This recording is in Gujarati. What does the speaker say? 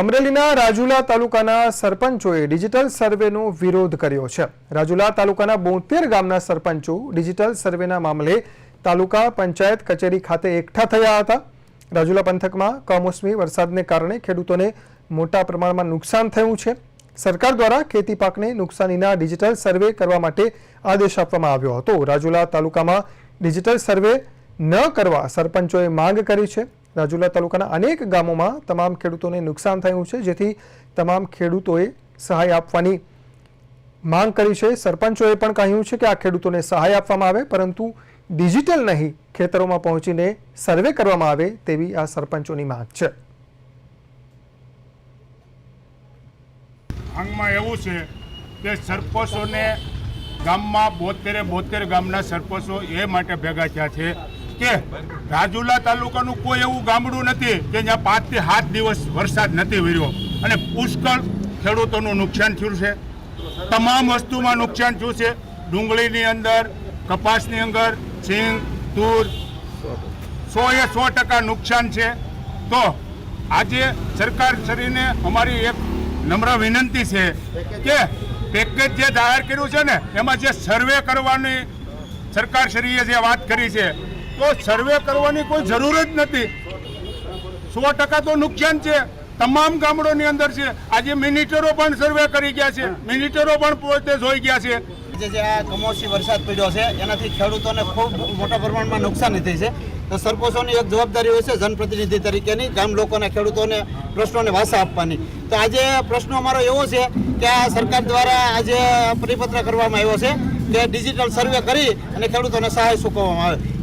અમરેલીના રાજુલા તાલુકાના સરપંચોએ ડિજિટલ સર્વેનો વિરોધ કર્યો છે. રાજુલા તાલુકાના બોતેર ગામના સરપંચો ડિજિટલ સર્વેના મામલે તાલુકા પંચાયત કચેરી ખાતે એકઠા થયા હતા. રાજુલા પંથકમાં કમોસમી વરસાદને કારણે ખેડૂતોને મોટા પ્રમાણમાં નુકસાન થયું છે. સરકાર દ્વારા ખેતી પાકને નુકસાનીના ડિજિટલ સર્વે કરવા માટે આદેશ આપવામાં આવ્યો હતો. રાજુલા તાલુકામાં ડિજિટલ સર્વે ન કરવા સરપંચોએ માંગ કરી છે. રાજુલા તાલુકાના અનેક ગામોમાં તમામ ખેડૂતોને નુકસાન થયું છે, જેથી તમામ ખેડૂતોએ સહાય આપવાની માંગ કરી છે. સરપંચોએ પણ કહ્યું છે કે આ ખેડૂતોને સહાય આપવામાં આવે, પરંતુ ડિજિટલ નહીં, ખેતરોમાં પહોંચીને સર્વે કરવામાં આવે તેવી આ સરપંચોની માંગ છે. આંગમાં એવું છે કે સરપંચોને ગામમાં બોતેરે બોતેર ગામના સરપંચો એ માટે ભેગા થયા છે કે રાજુલા તાલુકાનું કોઈ એવું ગામડું નથી કે જ્યાં પાંચથી સાત દિવસ વરસાદ નથી વર્યો અને પુષ્કળ ખેડૂતોનું નુકસાન થયું છે. તમામ વસ્તુમાં નુકસાન થયું છે. ડુંગળીની અંદર, કપાસની અંદર, સિંગ, તૂર સો એ સો ટકા નુકસાન છે. તો આજે સરકાર શ્રીને અમારી એક નમ્ર વિનંતી છે કે પેકેજ જે જાહેર કર્યું છે ને, એમાં જે સર્વે કરવાની સરકાર શ્રીએ જે વાત કરી છે તો સર્વે કરવાની કોઈ જરૂર જ નથી. સો ટકા તો નુકસાન છે. તમામ ગામડોની અંદર છે. આજે મિનિટરો પણ સર્વે કરી ગયા છે. મિનિટરો પણ પોતે જોઈ ગયા છે. જે જે આ કમોસમી વરસાદ પડ્યો છે. એનાથી ખેડૂતોને ખૂબ મોટા પ્રમાણમાં નુકસાની થઈ છે. તો સરપંચોની એક જવાબદારી હોય છે જનપ્રતિનિધિ તરીકેની, ગામ લોકોને, ખેડૂતોને પ્રશ્નોને વાસા આપવાની. તો આજે પ્રશ્નો અમારો એવો છે કે આ સરકાર દ્વારા આજે પરિપત્ર કરવામાં આવ્યો છે કે ડિજિટલ સર્વે કરી અને ખેડૂતોને સહાય ચૂકવવામાં આવે.